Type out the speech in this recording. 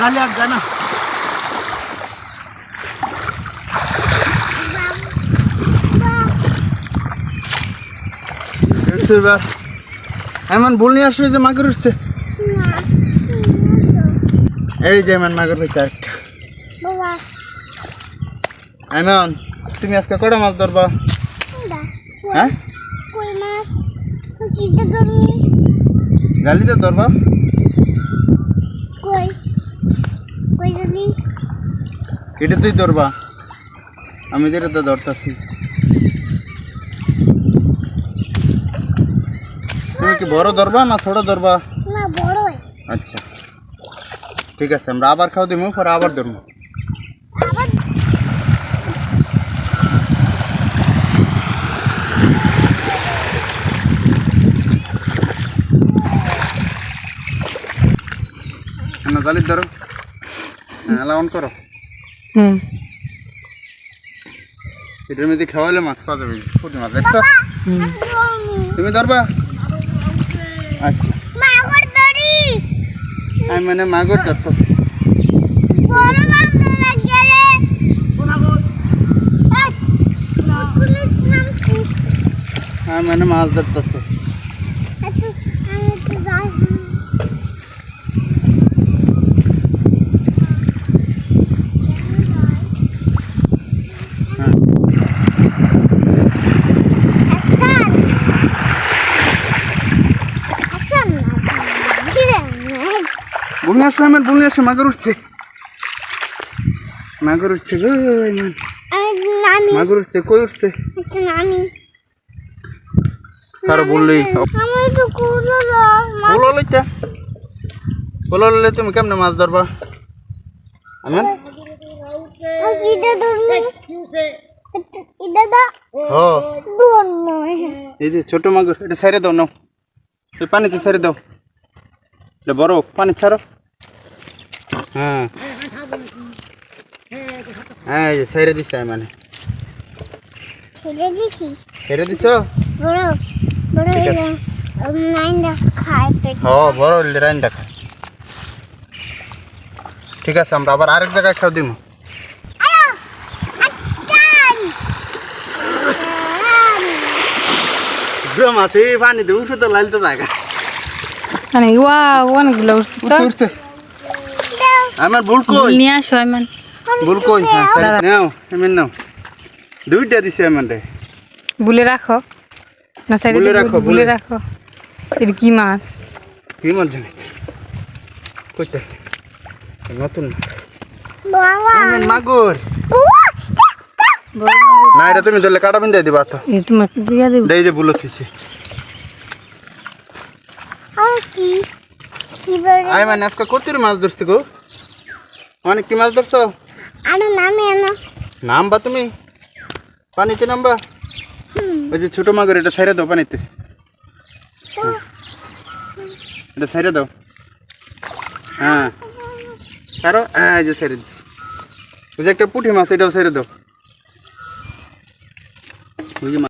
গালে আর যায় না। এবার। এমন ভুল নিয়ে আসলে যে মাগুর উঠছে এই যে এমন মাগুর একটা বাবা এমন তুমি আজকে কটা মাছ ধরবা? হ্যাঁ? গালিতে ধরবা। কই? এটা তুই ধরবা। আমি যেটা তো ধরতাছি। তুমি কি বড় ধরবা না ছোট ধরবা? আচ্ছা। ঠিক আছে আমরা আবার খাও দিমু পরে আবার ধরবো জালির ধরো। হ্যাঁ এলা অন করো। হুম। এটার মধ্যে খাওয়ালে মাছ পাওয়া যাবে পুঁটি মাছ দেখছ? তুমি ধরবা? আচ্ছা। আমি মানে মাগুর ধরতেছি। আমি মানে মাছ ধরতেছি একটু আমি একটু যাই হ্যাঁ বুনি আসো আমার বুনি আসো মাগুর উঠছে মাগুর উঠছে গো আমার উঠছে কই উঠছে কারও বললেই বলো লইতা বলো লইলে তুমি কেমনে মাছ ধরবা আমার এই যে ছোট মাগুর এটা সাইরে দাও নাও পানিতে সাইরে দাও এটা বড় পানি ছাড়ো হ্যাঁ। হ্যাঁ এই যে সাইরে দিছে মানে। ছেড়ে দিছিস ছেড়ে দিছ? বড় বড় ঠিক আছে। নাইনটা খায় পেট। হ বড় হইলে রাইন দেখা ঠিক আছে আমরা আবার আরেক জায়গায় খাও দিব মাছে পানি দেবো শুধু লাইল তো জায়গা। মানে ওয়া অনেকগুলো উঠছে উঠছে আমার ভুল ভুল কই? নিয়ে আসো এমন ভুল কই? হ্যাঁ নাও এমন নাও। দুইটা দিছে এমনটাই বুলে রাখো। না সাইডে বুলে রাখো, বুলে। রাখো। এটা কি মাছ? কি মাছ জানি? কইতে। নতুন মাছ। মাগুর। না এটা তুমি ধরলে কাটা বিন্দা দিবা তো। তোমাকে দিয়ে দেবো। এই যে কি? বলে? আই মানে আজকে কতির মাছ ধরছি গো। অনেক কি মাছ ধরছো? আরে নামে এনো। নামবা তুমি? পানিতে নামবা। ওই যে ছোট মাগুর এটা সাইরে দাও পানিতে। এটা সাইরে দাও। হ্যাঁ। কারও হ্যাঁ এই যে সাইরে দিচ্ছি ওই যে একটা পুঁটি মাছ এটাও সাইরে দাও। ওই যে